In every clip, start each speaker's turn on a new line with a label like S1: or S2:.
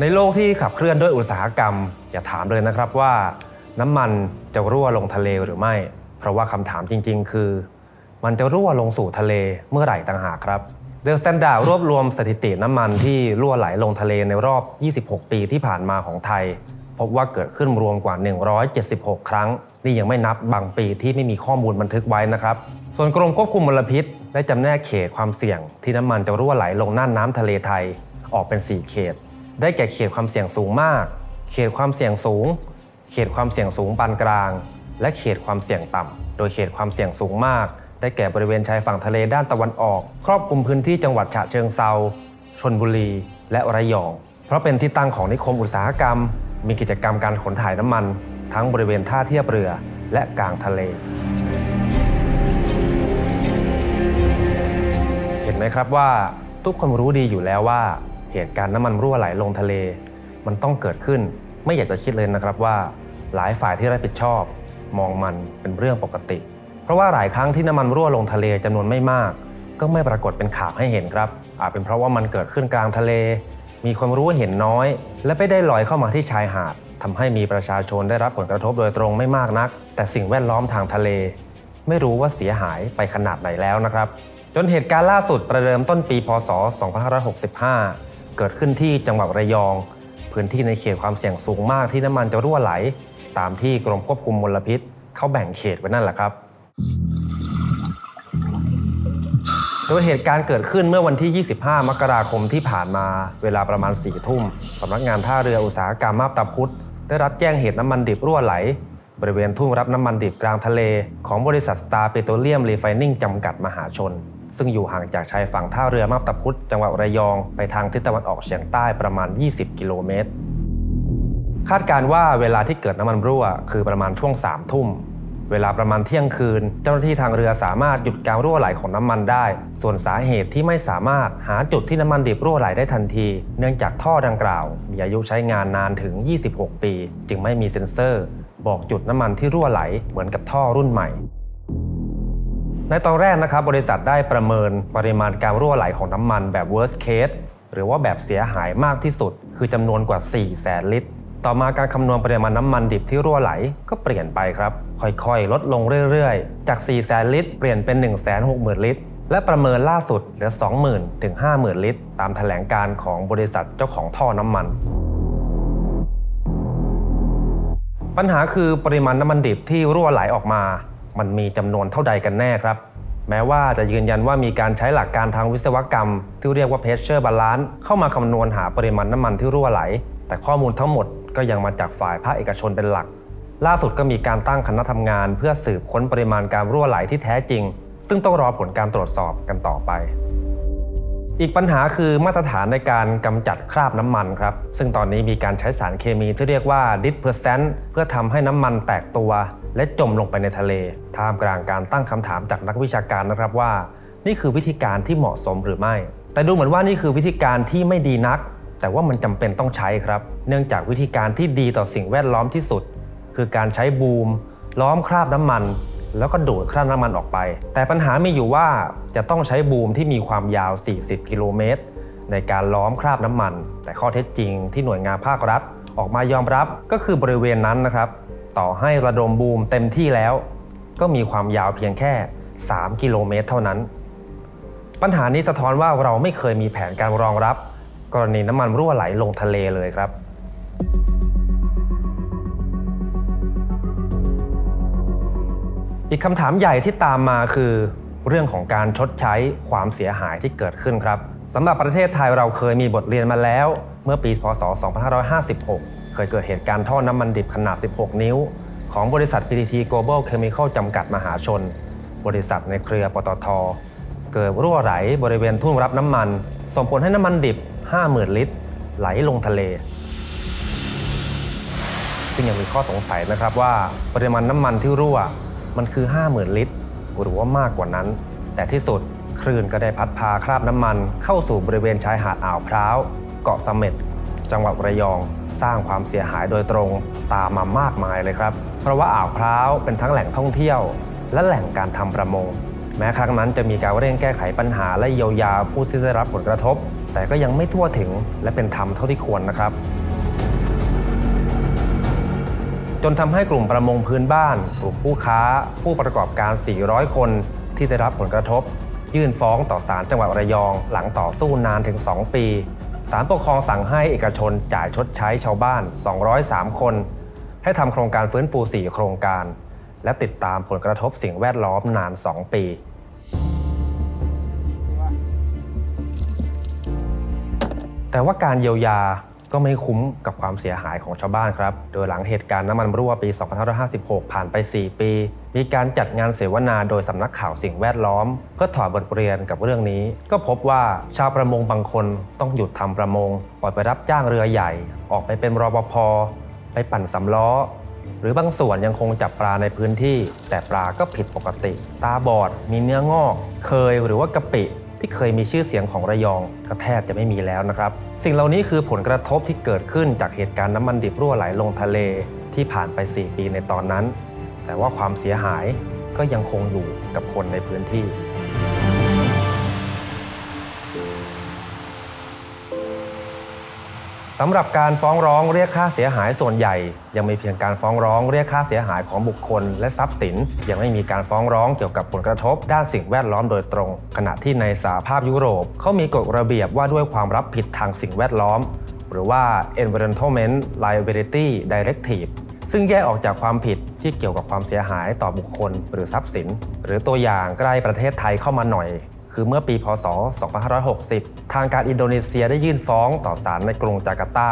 S1: ในโลกที่ขับเคลื่อนด้วยอุตสาหกรรม อย่าถามเลยนะครับว่า น้ำมันจะรั่วลงทะเลหรือไม่ เพราะว่าคำถามจริง ๆ คือ มันจะรั่วลงสู่ทะเลเมื่อไหร่ต่างหากครับเดอะสแตนดาร์ดรวบรวมสถิติน้ำมันที่รั่วไหลลงทะเลในรอบ 26 ปีที่ผ่านมาของไทย พบว่าเกิดขึ้นรวมกว่า 176 ครั้ง นี่ยังไม่นับบางปีที่ไม่มีข้อมูลบันทึกไว้นะครับ ส่วนกรมควบคุมมลพิษ ได้จำแนกเขตความเสี่ยง ที่น้ำมันจะรั่วไหลลงน่านน้ำทะเลไทย ออกเป็น 4 เขต ได้แก่เขตความเสี่ยงสูงมาก เขตความเสี่ยงสูง เขตความเสี่ยงสูงปานกลาง และเขตความเสี่ยงต่ำ โดยเขตความเสี่ยงสูงมาก ได้แก่บริเวณชายฝั่งทะเลด้านตะวันออก ครอบคลุมพื้นที่จังหวัดฉะเชิงเซาชนบุรี และระยอง เพราะเป็นที่ตั้งของนิคมอุตสาหกรรม มีกิจกรรมการขนถ่ายน้ำมัน ทั้งบริเวณท่าเทียบเรือและกลางทะเล เห็นไหมครับว่าทุกคนรู้ดีอยู่แล้วว่า เหตุการณ์น้ำมันรั่วไหลลงทะเล มันต้องเกิดขึ้น ไม่อยากจะคิดเลยนะครับว่า หลายฝ่ายที่รับผิดชอบ มองมันเป็นเรื่องปกติ เพราะว่าหลายครั้งที่น้ำมันรั่วลงทะเลจำนวนไม่มาก ก็ไม่ปรากฏเป็นข่าวให้เห็นครับอาจเป็นเพราะว่ามันเกิดขึ้นกลางทะเล มีคนรู้เห็นน้อย และไม่ได้ลอยเข้ามาที่ชายหาดทำให้มีประชาชนได้รับผลกระทบโดยตรงไม่มากนัก แต่สิ่งแวดล้อมทางทะเล ไม่รู้ว่าเสียหายไปขนาดไหนแล้วนะครับ จนเหตุการณ์ล่าสุดประเดิมต้นปีพศ 2565 เกิดขึ้นที่จังหวัดระยอง พื้นที่ในเขตความเสี่ยงสูงมากที่น้ำมันจะรั่วไหล ตามที่กรมควบคุมมลพิษ เขาแบ่งเขตไว้นั่นแหละครับ โดยเหตุการณ์เกิดขึ้นเมื่อวันที่ 25 มกราคมที่ผ่านมา เวลาประมาณ 4 ทุ่มสำนักงานท่าเรืออุตสาหกรรมมาบตาพุธได้รับแจ้งเหตุน้ำมันดิบรั่วไหล บริเวณทุ่งรับน้ำมันดิบกลางทะเล ของบริษัทสตาร์เปโตรเลียมรีไฟนิ่งจำกัดมหาชน ซึ่งอยู่ห่างจากชายฝั่งท่าเรือมาบตาพุธจังหวัดระยองไปทางทิศตะวันออกเฉียงใต้ประมาณ 20 กิโลเมตร คาดการว่าเวลาที่เกิดน้ำมันรั่ว คือประมาณช่วง3ทุ่ม เวลาประมาณเที่ยงคืน เจ้าหน้าที่ทางเรือสามารถหยุดการรั่วไหลของน้ำมันได้ ส่วนสาเหตุที่ไม่สามารถหาจุดที่น้ำมันดิบรั่วไหลได้ทันที เนื่องจากท่อดังกล่าว มีอายุใช้งานนานถึง 26 ปี จึงไม่มีเซ็นเซอร์ บอกจุดน้ำมันที่รั่วไหลเหมือนกับท่อรุ่นใหม่ ในตอนแรกนะครับบริษัทได้ประเมินปริมาณการรั่วไหลของน้ำมันแบบ worst case หรือว่าแบบเสียหายมากที่สุด คือจำนวนกว่า 4 แสนลิตร ต่อมาการคำนวณปริมาณน้ำมันดิบที่รั่วไหลก็เปลี่ยนไปครับ ค่อยๆ ลดลงเรื่อยๆ จาก 4 แสนลิตร เปลี่ยนเป็น 1 6 0 0 0 0 ลิตร และประเมินล่าสุดเหลือ 20,000 ถึง 50,000 ลิตร ตามแถลงการของบริษัทเจ้าของท่อน้ำมันปัญหาคือปริมาณน้ำมันดิบที่รั่วไหลออกมา มันมีจำนวนเท่าใดกันแน่ครับ แม้ว่าจะยืนยันว่ามีการใช้หลักการทางวิศวกรรม ที่เรียกว่า pressure balance เข้ามาคำนวณหาปริมาณน้ำมันที่รั่วไหล แต่ข้อมูลทั้งหมดก็ยังมาจากฝ่ายภาคเอกชนเป็นหลัก ล่าสุดก็มีการตั้งคณะทำงาน เพื่อสืบค้นปริมาณการรั่วไหลที่แท้จริง ซึ่งต้องรอผลการตรวจสอบกันต่อไป อีกปัญหาคือมาตรฐานในการกำจัดคราบน้ำมันครับ ซึ่งตอนนี้มีการใช้สารเคมีที่เรียกว่า dispersant เพื่อทำให้น้ำมันแตกตัว และจมลงไปในทะเล ท่ามกลางการตั้งคำถามจากนักวิชาการนะครับว่า นี่คือวิธีการที่เหมาะสมหรือไม่ แต่ดูเหมือนว่านี่คือวิธีการที่ไม่ดีนัก แต่ว่ามันจำเป็นต้องใช้ครับ เนื่องจากวิธีการที่ดีต่อสิ่งแวดล้อมที่สุด คือการใช้บูม ล้อมคราบน้ำมัน แล้วก็ดูดคราบน้ำมันออกไป แต่ปัญหามีอยู่ว่าจะต้องใช้บูมที่มีความยาว 40 กิโลเมตร ในการล้อมคราบน้ำมัน แต่ข้อเท็จจริงที่หน่วยงานภาครัฐ ออกมายอมรับก็คือบริเวณนั้นนะครับ ต่อให้ระดมบูมเต็มที่แล้ว ก็มีความยาวเพียงแค่ 3 กิโลเมตร เท่านั้น ปัญหานี้สะท้อนว่าเราไม่เคยมีแผนการรองรับ กรณีน้ำมันรั่วไหลลงทะเลเลยครับ อีกคำถามใหญ่ที่ตามมาคือ เรื่องของการชดใช้ความเสียหายที่เกิดขึ้นครับสำหรับประเทศไทยเราเคยมีบทเรียนมาแล้ว เมื่อปีพศ 2556 เคยเกิดเหตุการณ์ท่อน้ำมันดิบขนาด 16 นิ้ว ของบริษัท PTT Global Chemical จำกัดมหาชน บริษัทในเครือปตท เกิดรั่วไหลบริเวณทุ่งรับน้ำมัน ส่งผลให้น้ำมันดิบ 50,000 ลิตร ไหลลงทะเลซึ่งยังมีข้อสงสัยนะครับว่าปริมาณน้ำมันที่รั่ว มันคือ 50,000 ลิตร หรือว่ามากกว่านั้น แต่ที่สุดคลื่นก็ได้พัดพาคราบน้ำมัน เข้าสู่บริเวณชายหาดอ่าวพร้าวเกาะเสม็ดจังหวัดระยองสร้างความเสียหายโดยตรงตามมามากมายเลยครับ เพราะว่าอ่าวพร้าวเป็นทั้งแหล่งท่องเที่ยว และแหล่งการทำประมง แม้ครั้งนั้นจะมีการเร่งแก้ไขปัญหาและเยียวยาผู้ที่ได้รับผลกระทบ แต่แต่ก็ยังไม่ทั่วถึงและเป็นธรรมเท่าที่ควรนะครับ จนทำให้กลุ่มประมงพื้นบ้าน กลุ่มผู้ค้า ผู้ประกอบการ 400 คนที่ได้รับผลกระทบ ยื่นฟ้องต่อศาลจังหวัดระยอง หลังต่อสู้นานถึง 2 ปีศาลปกครองสั่งให้เอกชนจ่ายชดใช้ชาวบ้าน 203 คน ให้ทำโครงการฟื้นฟู 4 โครงการ และติดตามผลกระทบสิ่งแวดล้อมนาน 2 ปีแต่ว่าการเยียวยา ก็ไม่คุ้มกับความเสียหายของชาวบ้านครับ โดยหลังเหตุการณ์น้ำมันรั่วปี 2556 ผ่านไป 4 ปี มีการจัดงานเสวนาโดยสำนักข่าวสิ่งแวดล้อมเพื่อถอดบทเรียนกับเรื่องนี้ ก็พบว่าชาวประมงบางคนต้องหยุดทำประมงปล่อยไปรับจ้างเรือใหญ่ ออกไปเป็นรปภ ไปปั่นสำล้อ หรือบางส่วนยังคงจับปลาในพื้นที่ แต่ปลาก็ผิดปกติ ตาบอด มีเนื้องอก เคยหรือว่ากะปิ ที่เคยมีชื่อเสียงของระยองก็แทบจะไม่มีแล้วนะครับ สิ่งเหล่านี้คือผลกระทบที่เกิดขึ้นจากเหตุการณ์น้ำมันดิบรั่วไหลลงทะเลที่ผ่านไป 4 ปีในตอนนั้น แต่ว่าความเสียหายก็ยังคงอยู่กับคนในพื้นที่ สำหรับการฟ้องร้องเรียกค่าเสียหายส่วนใหญ่ ยังมีเพียงการฟ้องร้องเรียกค่าเสียหายของบุคคล และทรัพย์สิน ยังไม่มีการฟ้องร้องเกี่ยวกับผลกระทบ ด้านสิ่งแวดล้อมโดยตรง ขณะที่ในสหภาพยุโรปเขามีกฎระเบียบว่าด้วยความรับผิดทางสิ่งแวดล้อม หรือว่า environmental Liability Directive ซึ่งแยกออกจากความผิดที่เกี่ยวกับความเสียหายต่อบุคคล หรือทรัพย์สิน หรือตัวอย่างใกล้ประเทศไทยเข้ามาหน่อย คือเมื่อปีพศ 2560 ทางการอินโดนีเซียได้ยื่นฟ้องต่อศาลในกรุงจาการ์ตา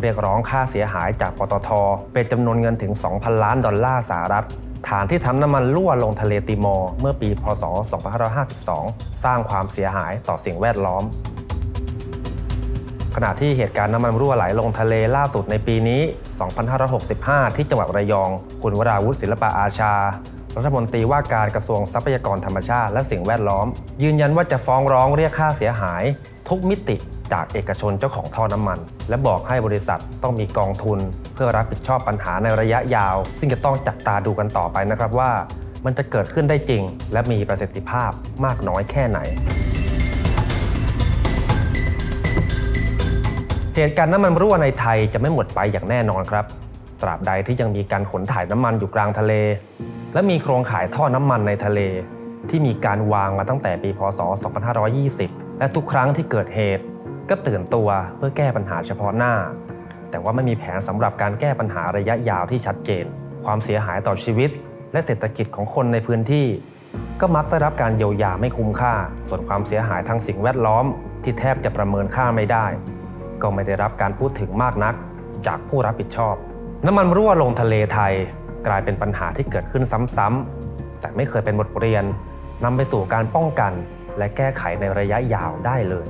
S1: เรียกร้องค่าเสียหายจากปตท เป็นจำนวนเงินถึง 2,000 ล้านดอลลาร์สหรัฐ ฐานที่ทำน้ำมันรั่วลงทะเลติมอร์เมื่อปี พศ 2552 สร้างความเสียหายต่อสิ่งแวดล้อมขณะที่เหตุการณ์น้ำมันรั่วไหลลงทะเลล่าสุดในปีนี้ 2565 ที่จังหวัดระยอง คุณวราวุฒิศิลปะอาชา รัฐมนตรีว่าการกระทรวงทรัพยากรธรรมชาติและสิ่งแวดล้อม ยืนยันว่าจะฟ้องร้องเรียกค่าเสียหาย ทุกมิติจากเอกชนเจ้าของท่อน้ำมัน และบอกให้บริษัทต้องมีกองทุน เพื่อรับผิดชอบปัญหาในระยะยาว ซึ่งจะต้องจับตาดูกันต่อไปนะครับว่า มันจะเกิดขึ้นได้จริง และมีประสิทธิภาพมากน้อยแค่ไหนเหตุการณ์น้ำมันรั่วในไทยจะไม่หมดไปอย่างแน่นอนครับ ตราบใดที่ยังมีการขนถ่ายน้ำมันอยู่กลางทะเล และมีโครงข่ายท่อน้ำมันในทะเล ที่มีการวางมาตั้งแต่ปีพศ 2520 และทุกครั้งที่เกิดเหตุ ก็ตื่นตัวเพื่อแก้ปัญหาเฉพาะหน้า แต่ว่าไม่มีแผนสำหรับการแก้ปัญหาระยะยาวที่ชัดเจน ความเสียหายต่อชีวิต และเศรษฐกิจของคนในพื้นที่ ก็มักได้รับการเยียวยาไม่คุ้มค่า ส่วนความเสียหายทางสิ่งแวดล้อม ที่แทบจะประเมินค่าไม่ได้ ก็ไม่ได้รับการพูดถึงมากนัก จากผู้รับผิดชอบ น้ำมันรั่วลงทะเลไทย กลายเป็นปัญหาที่เกิดขึ้นซ้ำๆแต่ไม่เคยเป็นบทเรียนนำไปสู่การป้องกัน และแก้ไขในระยะยาวได้เลย